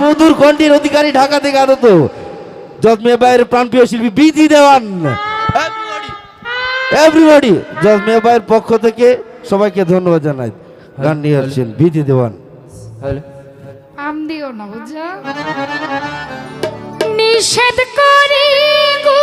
মধুর কণ্ঠের অধিকারী ঢাকা থেকে আগত জজমে বাইয়ের প্রাণপ্রিয় শিল্পী বিধি দেওয়ান। এভরিবডি জজমে বাইয়ের পক্ষ থেকে সবাইকে ধন্যবাদ জানাই। গান নিয়ে আসছেন বিধি দেওয়ান। আম দিও না বুঝা। নিষেধ করি গুকিল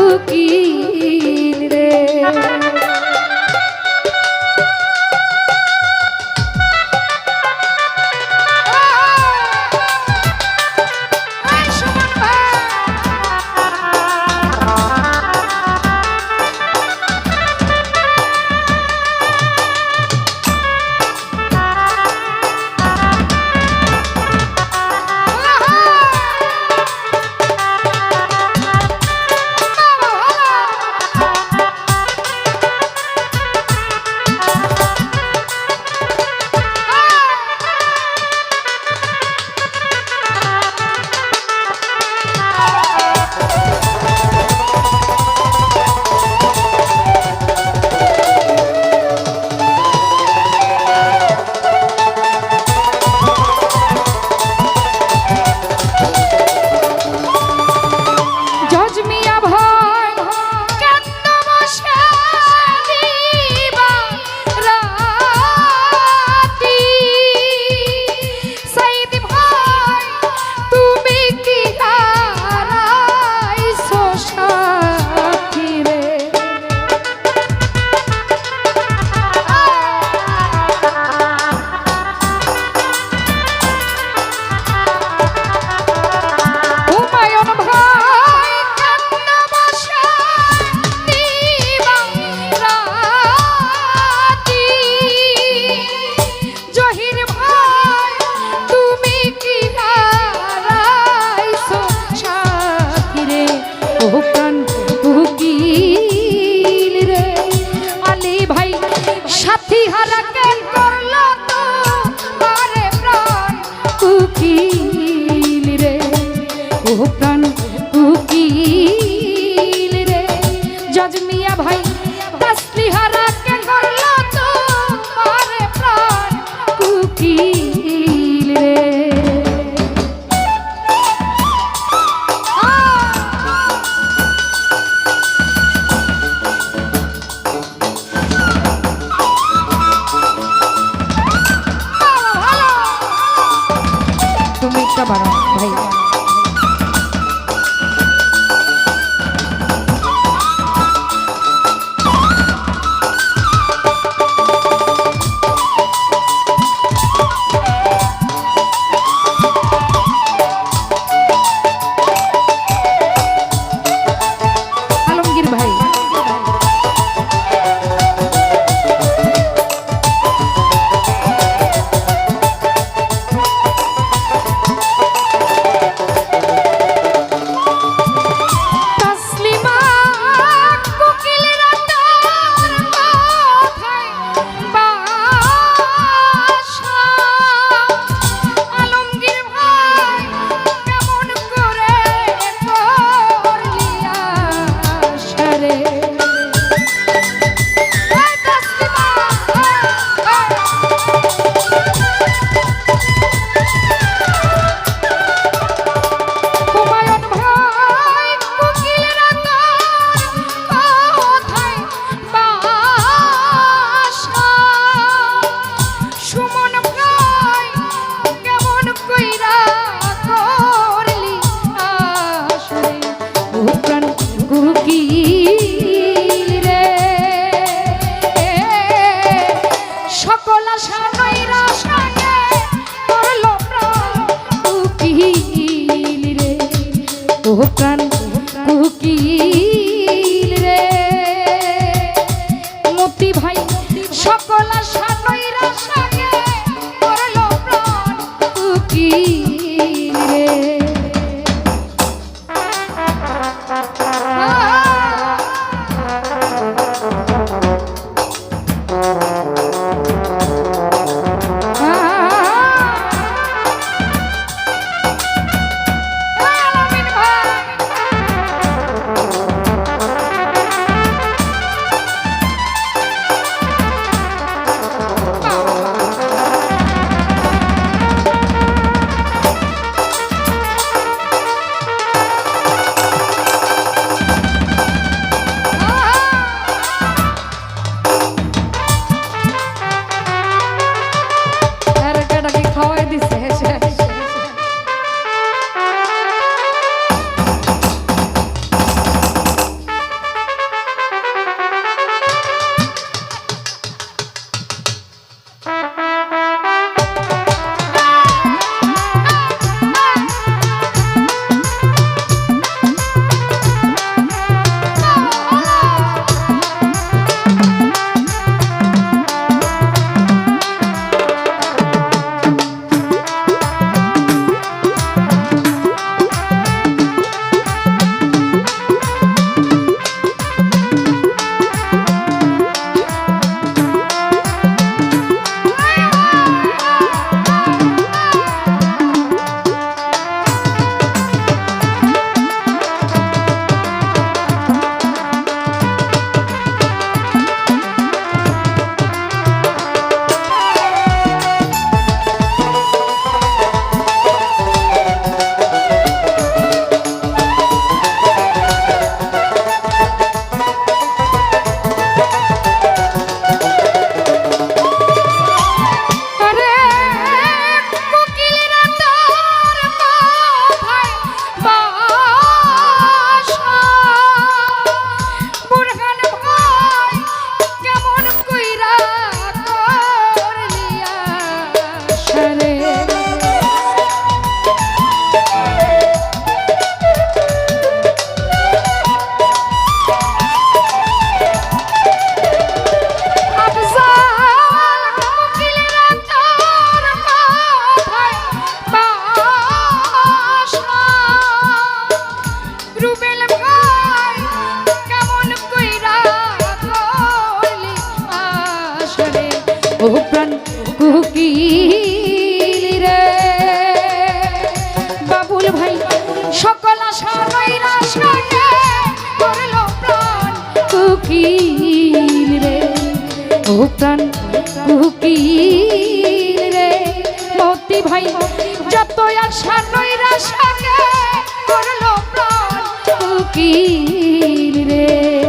প্রাণ উকিল রে, ও প্রাণ উকিল রে। মতি ভাই, যত আশা নই রাশাকে করল প্রাণ উকিল রে।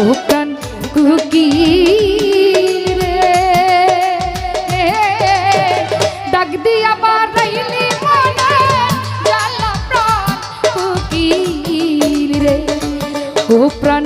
ও প্রাণ কুকিল রে ডাক দিয়া বারাইলি প্রাণ